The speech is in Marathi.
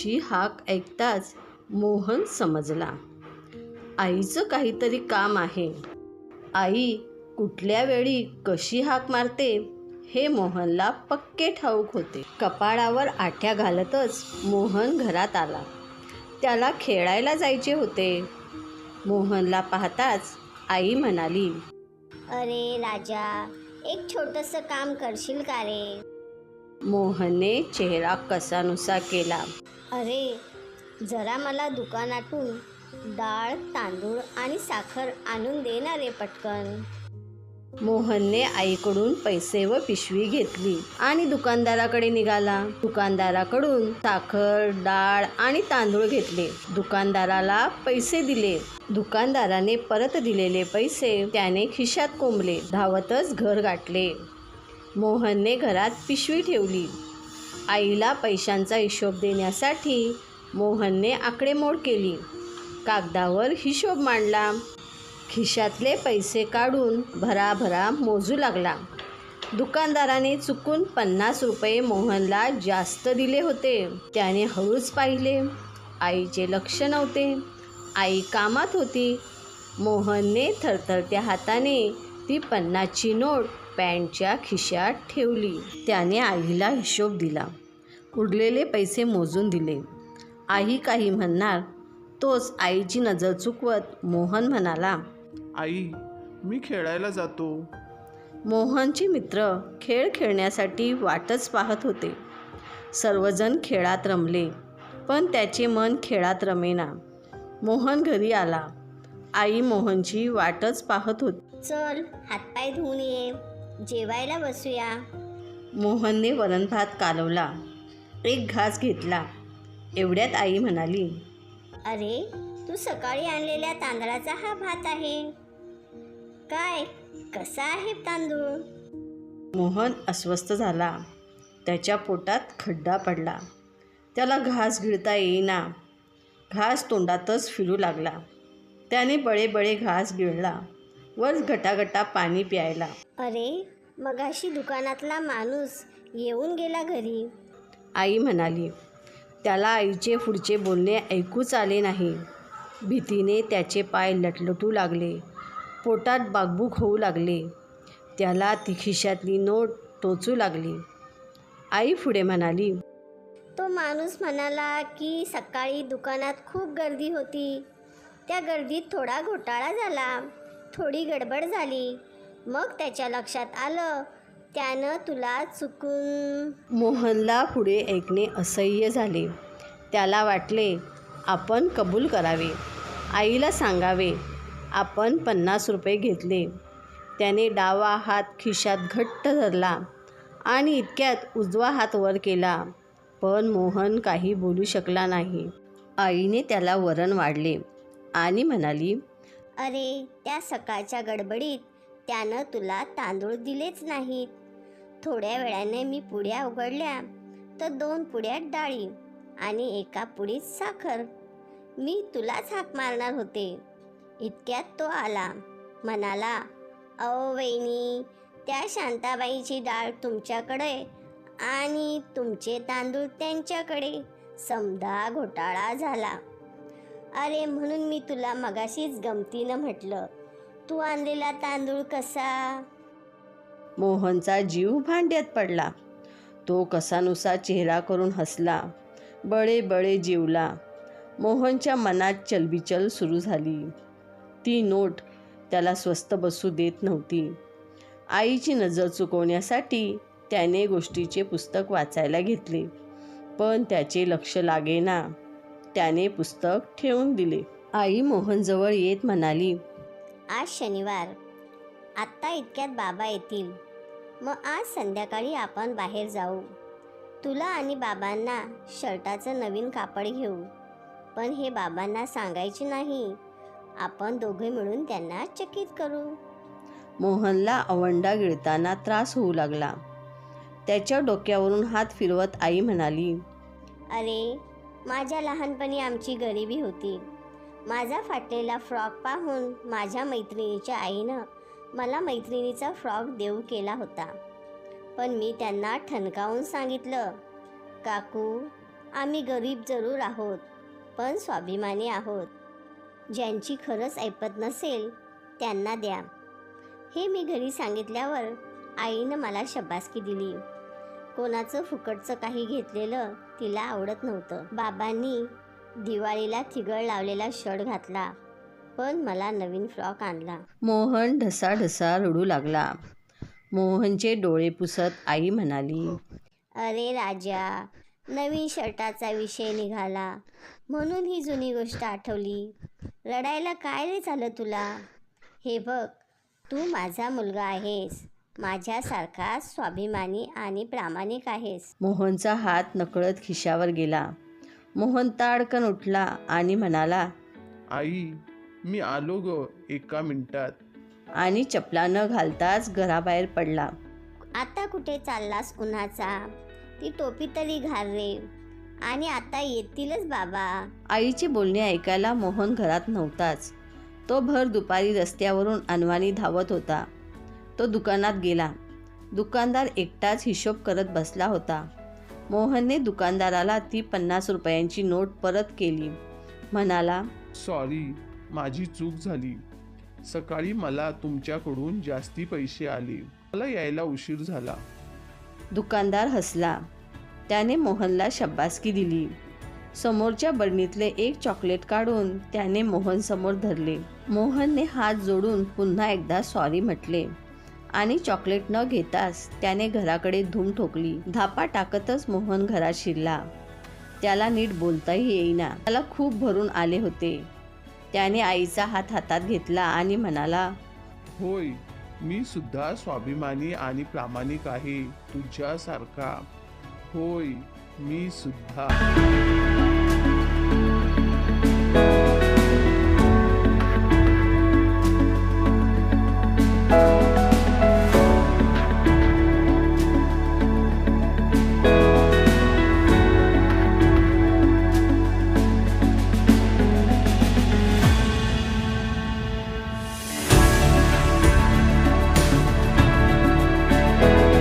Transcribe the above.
अशी हाक ऐकताच मोहन समजला. आईचं काहीतरी काम आहे. आई कुठल्या वेळी कशी हाक मारते हे मोहनला पक्के ठाऊक होते. कपाळावर आठ्या घालतच मोहन घरात आला. त्याला खेळायला जायचे होते. मोहनला पाहताच आई म्हणाली अरे राजा एक छोटंसं काम करशील का रे? मोहनने चेहरा कसानुसा केला. अरे जरा मला दुकानातून डाळ तांदूळ आणि साखर आणून दे ना रे पटकन. मोहनने आईकडून पैसे व पिशवी घेतली आणि दुकानदाराकडे निघाला. दुकानदाराकडून साखर डाळ आणि तांदूळ घेतले. दुकानदाराला पैसे दिले. दुकानदाराने परत दिलेले पैसे त्याने खिशात कोंबले. धावतच घर गाठले. मोहनने घरात पिशवी ठेवली. आईला पैशांचा हिशोब देण्यासाठी मोहनने आकडेमोड केली. कागदावर हिशोब मांडला. खिशातले पैसे काढून भराभरा मोजू लागला. दुकानदाराने चुकून पन्नास रुपये मोहनला जास्त दिले होते. त्याने हळूच पाहिले. आईचे लक्ष नव्हते. आई कामात होती. मोहनने थरथरत्या हाताने ती पन्नासची नोट पॅन्टच्या खिशात ठेवली. त्याने आईला हिशोब दिला. उरलेले पैसे मोजून दिले. आई काही म्हणणार तोच आईची नजर चुकवत मोहन म्हणाला. आई मी खेळायला जातो. मोहनचे मित्र खेळ खेळण्यासाठी वाटच पाहत होते. सर्वजण खेळात रमले पण त्याचे मन खेळात रमेना. मोहन घरी आला. आई मोहनची वाटच पाहत होती. चल हातपाय धुवून ये. जेवायला बसूया. मोहनने वरण भात कालवला. एक घास घेतला. एवढ्यात आई म्हणाली अरे तू सकाळी आणलेल्या तांदळाचा हा भात आहे. काय कसा आहे तांदूळ? मोहन अस्वस्थ झाला. त्याच्या पोटात खड्डा पडला. त्याला घास गिळता येईना. घास तोंडातच फिरू लागला. त्याने बळे बळे घास गिळला. वर गटागटा पाणी प्यायला. अरे मगाशी दुकानातला माणूस येऊन गेला घरी. आई म्हणाली त्याला आईचे पुढचे बोलणे ऐकूच आले नाही. भीतीने त्याचे पाय लटलटू लागले. पोटात बागबूक होऊ लागले. त्याला ती खिशातली नोट टोचू लागली. आई पुढे म्हणाली तो माणूस म्हणाला की सकाळी दुकानात खूप गर्दी होती. त्या गर्दीत थोडा घोटाळा झाला. थोडी गडबड झाली. मग त्याच्या लक्षात आलं त्यानं तुला चुकून मोहनला पुढे ऐकणे असह्य झाले. त्याला वाटले आपण कबूल करावे. आईला सांगावे आपण पन्नास रुपये घेतले. त्याने डावा हात खिशात घट्ट धरला आणि इतक्यात उजवा हात वर केला. पण मोहन काही बोलू शकला नाही. आईने त्याला वरण वाढले आणि म्हणाली अरे त्या सकाळच्या गडबडीत त्यानं तुला तांदूळ दिलेच नाहीत. थोड्या वेळाने मी पुड्या उघडल्या. तर दोन पुड्यात डाळी आणि एका पुडीत साखर. मी तुलाच हाक मारणार होते. इतक्यात तो आला. म्हणाला अहो वहिनी त्या शांताबाईची डाळ तुमच्याकडे आणि तुमचे तांदूळ त्यांच्याकडे. समजा घोटाळा झाला. अरे म्हणून मी तुला मगाशीच गमतीनं म्हटलं. तू आणलेला तांदूळ कसा? मोहनचा जीव भांड्यात पडला. तो कसानुसा चेहरा करून हसला. बळे बळे जीवला. मोहनच्या मनात चलबिचल सुरू झाली. ती नोट त्याला स्वस्त बसू देत नव्हती. आईची नजर चुकवण्यासाठी त्याने गोष्टीचे पुस्तक वाचायला घेतले. पण त्याचे लक्ष लागेना त्याने पुस्तक ठेवून दिले. आई मोहनजवळ येत म्हणाली आज शनिवार. आत्ता इतक्यात बाबा येतील. मग आज संध्याकाळी आपण बाहेर जाऊ. तुला आणि बाबांना शर्टाचं नवीन कापड घेऊ. पण हे बाबांना सांगायचे नाही. आपण दोघे मिळून त्यांना चकित करू. मोहनला आवंडा गिळताना त्रास होऊ लागला. त्याच्या डोक्यावरून हात फिरवत आई म्हणाली अरे माझ्या लहानपणी आमची गरिबी होती. माझा फाटलेला फ्रॉक पाहून माझ्या मैत्रिणीच्या आईनं मला मैत्रिणीचा फ्रॉक देऊ केला होता. पण मी त्यांना ठणकावून सांगितलं काकू आम्ही गरीब जरूर आहोत पण स्वाभिमानी आहोत. ज्यांची खरंच ऐपत नसेल त्यांना द्या. हे मी घरी सांगितल्यावर आईनं मला शबासकी दिली. कोणाचं फुकटचं काही घेतलेलं तिला आवडत नव्हतं. बाबांनी दिवाळीला थिगळ लावलेला शर्ट घातला पण मला नवीन फ्रॉक आणला. मोहन ढसाढसा रडू लागला. मोहनचे डोळे पुसत आई म्हणाली अरे राजा नवीन शर्टाचा विषय निघाला. म्हणून ही जुनी गोष्ट आठवली. रडायला काय रे झालं तुला? हे बघ तू माझा मुलगा आहेस. माझ्यासारखा स्वाभिमानी आणि प्रामाणिक आहेस. मोहनचा हात नकळत खिशावर गेला. मोहन ताडकन उठला आणि म्हणाला आई मी आलो ग एका मिनिटात. आणि चपला न घालताच घराबाहेर पडला. आता कुठे चाललास उन्हाचा ती टोपी तरी घाल रे. आणि आता येतीलच बाबा. आईचे बोलणे ऐकायला मोहन घरात नव्हताच. तो भर दुपारी रस्त्यावरून अनवाणी धावत होता. तो दुकानात गेला. दुकानदार एकटाच हिशोब करत बसला होता. मोहनने दुकानदाराला ती पन्नास रुपयांची नोट परत केली. म्हणाला सॉरी माझी चूक झाली. सकाळी मला तुमच्याकडून जास्ती पैसे आले. मला यायला उशीर झाला. दुकानदार हसला. त्याने मोहनला शब्बासकी दिली. समोरच्या बरणीतले एक चॉकलेट काढून त्याने मोहनसमोर धरले. मोहनने हात जोडून पुन्हा एकदा सॉरी म्हटले. आणि चॉकलेट न घेताच त्याने घराकडे धूम ठोकली. धापा टाकतच मोहन घरात शिरला. त्याला नीट बोलताही येईना. त्याला खूप भरून आले होते. त्याने आईचा हात हातात घेतला आणि म्हणाला होय मी सुद्धा स्वाभिमानी आणि प्रामाणिक आहे तुझ्यासारखा. होय मी सुद्धा.